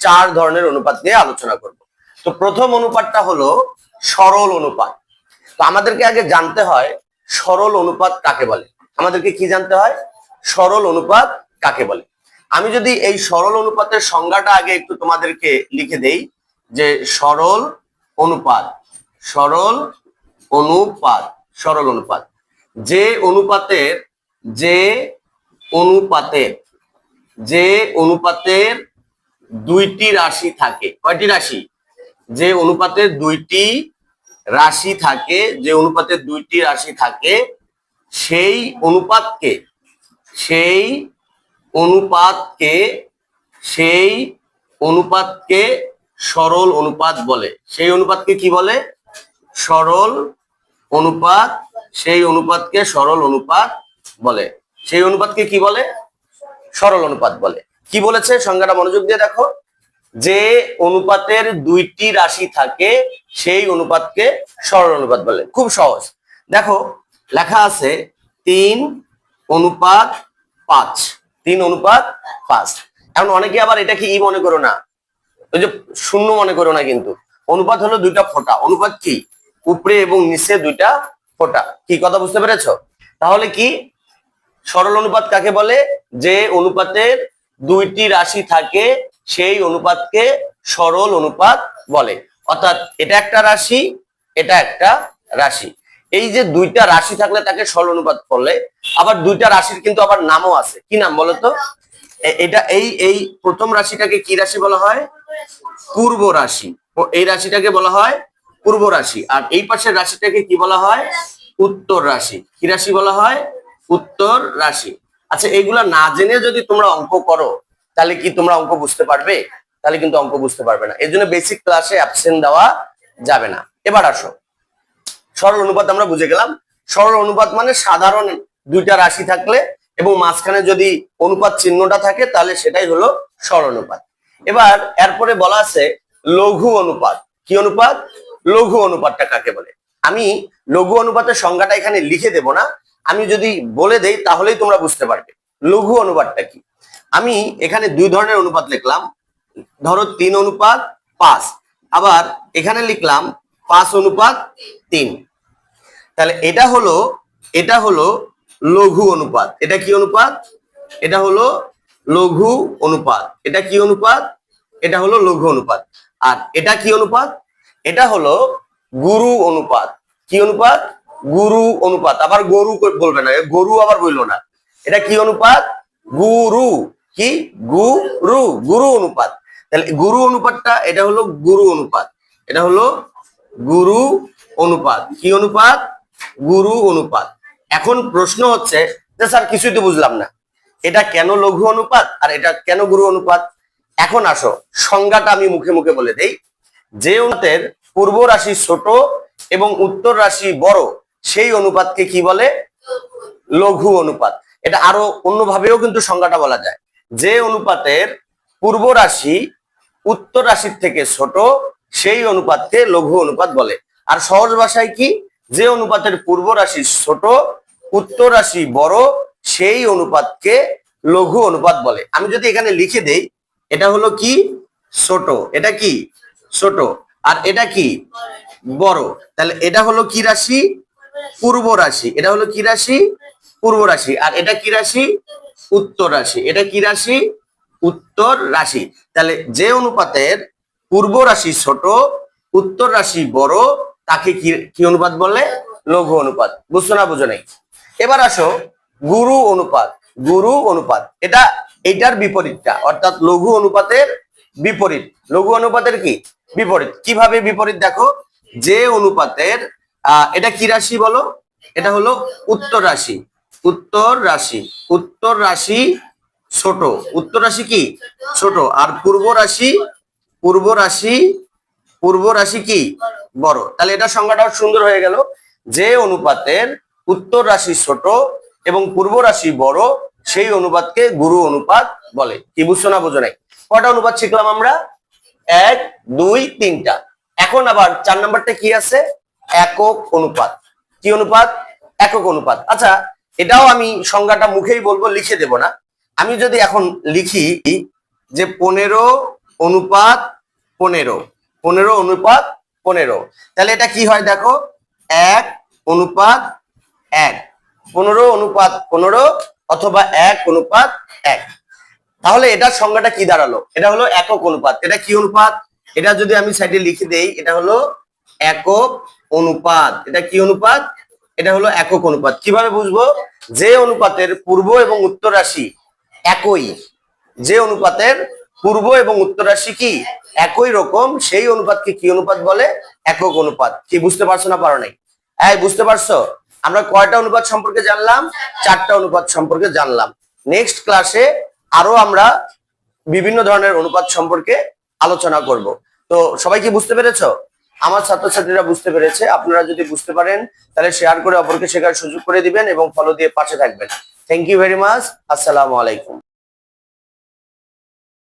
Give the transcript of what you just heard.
চার ধরনের অনুপাত নিয়ে আলোচনা করব। তো প্রথম অনুপাতটা হলো সরল অনুপাত। তো আমাদেরকে আগে জানতে হয় সরল অনুপাত কাকে বলে? আমাদেরকে কি জানতে হয়? সরল অনুপাত কাকে বলে? আমি যদি এই সরল অনুপাতের সংজ্ঞাটা আগে একটু তোমাদেরকে লিখে দেই যে সরল অনুপাত সরল অনুপাত সরল অনুপাত। যে অনুপাতের যে অনুপাতের যে অনুপাতের দুইটি রাশি থাকে। কয়টি রাশি? যে অনুপাতের দুইটি রাশি থাকে, যে অনুপাতের দুইটি রাশি থাকে, সেই অনুপাতকে সেই অনুপাতকে সেই অনুপাতকে সরল অনুপাত বলে। সেই অনুপাতকে কি বলে? সরল অনুপাত, সেই অনুপাতকে সরল অনুপাত বলে। সেই অনুপাতকে কি বলে? সরল অনুপাত বলে। কি বলেছে? সংজ্ঞাটা মনোযোগ দিয়ে দেখো। যে অনুপাতের দুইটি রাশি থাকে, সেই অনুপাতকে সরল অনুপাত বলে। খুব সহজ। দেখো, লেখা আছে তিন অনুপাত পাঁচ। তিন অনুপাত পাঁচ। এখন অনেকে আবার এটাকে ই মনে করো না। ওই যে শূন্য মনে করো না কিন্তু। অনুপাত হলো দুইটা ফোঁটা। অনুপাত কি? উপরে এবং নিচে দুইটা ফোঁটা। কি কথা বুঝতে পেরেছ? তাহলে কি? সরল অনুপাত কাকে বলে? যে অনুপাতের দুইটি রাশি থাকে, সেই অনুপাতকে সরল অনুপাত বলে। অর্থাৎ এটা একটা রাশি, এটা একটা রাশি। এই যে দুইটা রাশি থাকলে তাকে সরল অনুপাত বলে, আবার দুইটা রাশির কিন্তু আবার নামও আছে। কি নাম বলতো এটা এই এই প্রথম রাশিটাকে কি রাশি বলা হয়? পূর্ব রাশি। এই রাশিটাকে বলা হয় পূর্ব রাশি। আর এই পাশের রাশিটাকে কি বলা হয়? উত্তর রাশি। কি রাশি বলা হয়? উত্তর রাশি। আচ্ছা এইগুলা না জেনে যদি তোমরা অঙ্ক করো, তাহলে কি তোমরা অঙ্ক বুঝতে পারবে? তাহলে কিন্তু অঙ্ক বুঝতে পারবে না। এই জন্য বেসিক ক্লাসে অ্যাবসেন্ট দেওয়া যাবে না। এবার আসো। সরল অনুপাত আমরা বুঝে গেলাম। সরল অনুপাত মানে সাধারণ দুইটা রাশি থাকলে এবং মাঝখানে যদি অনুপাত চিহ্নটা থাকে, তাহলে সেটাই হলো সরল অনুপাত। এবার এরপরে বলা আছে লঘু অনুপাত। কি অনুপাত? লঘু অনুপাতটা কাকে বলে? আমি লঘু অনুপাতের সংজ্ঞাটা এখানে লিখে দেব না। আমি যদি বলে দেই, তাহলেই তোমরা বুঝতে পারবে। লঘু অনুপাতটা কি? আমি এখানে দুই ধরনের অনুপাত লিখলাম। ধরো তিন অনুপাত পাঁচ। আবার এখানে লিখলাম পাঁচ অনুপাত তিন। তাহলে এটা হলো এটা হলো লঘু অনুপাত। এটা কি অনুপাত? এটা হলো লঘু অনুপাত। এটা কি অনুপাত? এটা হলো লঘু অনুপাত। আর এটা কি অনুপাত? এটা হলো গুরু অনুপাত। কি অনুপাত? গুরু অনুপাত। আবার গরু বলবে না গরু আবার বলল না। এটা কি অনুপাত? গুরু। কি? গুরু। গুরু অনুপাত। তাহলে গুরু অনুপাতটা, এটা হলো গুরু অনুপাত। এটা হলো গুরু অনুপাত। কি অনুপাত? গুরু অনুপাত। এখন প্রশ্ন হচ্ছে যে স্যার কিছুই তো বুঝলাম না। এটা কেন লঘু অনুপাত আর এটা কেন গুরু অনুপাত? এখন আসো, সংজ্ঞাটা আমি মুখে মুখে বলে দেই। যে অনুপাতের পূর্ব রাশি ছোট এবং উত্তর রাশি বড় সেই অনুপাতকে কি বলে? লঘু অনুপাত। এটা আরও অন্যভাবেও কিন্তু সংজ্ঞাটা বলা যায়। যে অনুপাতের পূর্ব রাশি উত্তর রাশির থেকে ছোট, সেই অনুপাতকে লঘু অনুপাত বলে। আর সহজ ভাষায় কি? যে অনুপাতের পূর্ব রাশি ছোট, উত্তর রাশি বড়, সেই অনুপাতকে লঘু অনুপাত বলে। আমি যদি এখানে লিখে দেই, এটা হলো কি? ছোট। এটা কি? ছোট। আর এটা কি? বড়। তাহলে এটা হলো কি রাশি? পূর্ব রাশি। এটা হলো কি রাশি? পূর্ব রাশি। আর এটা কি রাশি? উত্তর রাশি। এটা কি রাশি? উত্তর রাশি। তাহলে যে অনুপাতের পূর্ব রাশি ছোট, উত্তর রাশি বড়, তাকে কি অনুপাত বলে? লঘু অনুপাত। বুঝছ না, বুঝো নাই? এবার আসো, গুরু অনুপাত। গুরু অনুপাত। এটা, এটার বিপরীতটা। অর্থাৎ লঘু অনুপাতের বিপরীত। লঘু অনুপাতের কি? বিপরীত। কীভাবে বিপরীত দেখো? যে অনুপাতের এটা কি রাশি বলো? এটা হলো উত্তর রাশি। উত্তর রাশি। উত্তর রাশি ছোট। উত্তর রাশি কি? ছোট। আর পূর্ব রাশি পূর্ব রাশি পূর্ব রাশি কি? বড়। তাহলে এটা সংজ্ঞাটাও সুন্দর হয়ে গেল। যে অনুপাতের উত্তর রাশি ছোট এবং পূর্ব রাশি বড়, সেই অনুপাতকে গুরু অনুপাত বলে। কি বুঝছ না বোঝো নাই? কটা অনুপাত শিখলাম আমরা? এক, দুই, তিনটা। এখন আবার চার নাম্বারটা কি আছে? একক অনুপাত। কি অনুপাত? একক অনুপাত। আচ্ছা এটাও আমি সংজ্ঞাটা মুখেই বলব, লিখে দেব না। আমি যদি এখন লিখি যে পনেরো অনুপাত পনেরো পনেরো অনুপাত পনেরো, তাহলে এটা কি হয় দেখো? এক অনুপাত এক, পনেরো অনুপাত পনেরো অথবা এক অনুপাত এক। তাহলে এটার সংজ্ঞাটা কি দাঁড়াল? এটা হলো একক অনুপাত। এটা কি অনুপাত? এটা যদি আমি সাইডে লিখে দেই, এটা হলো একক অনুপাত। এটা কি অনুপাত? এটা হলো একক অনুপাত। কীভাবে বুঝব? যে অনুপাতের পূর্ব এবং উত্তর রাশি একই। যে অনুপাতের পূর্ব এবং উত্তর রাশি কি? একই রকম। সেই অনুপাতকে কি অনুপাত বলে? একক অনুপাত। কি, বুঝতে পারছ না পারো নাই? হ্যাঁ বুঝতে পারছ? আমরা কয়টা অনুপাত সম্পর্কে জানলাম? চারটা অনুপাত সম্পর্কে জানলাম। নেক্সট ক্লাসে আরও আমরা বিভিন্ন ধরনের অনুপাত সম্পর্কে আলোচনা করব। তো সবাই কি বুঝতে পেরেছ? আমার ছাত্রছাত্রীরা বুঝতে পেরেছে। আপনারা যদি বুঝতে পারেন, তাহলে শেয়ার করে অপরকে শেখার সুযোগ করে দিবেন এবং ফলো দিয়ে পাশে থাকবেন। থ্যাংক ইউ ভেরি মাচ আসসালামু আলাইকুম।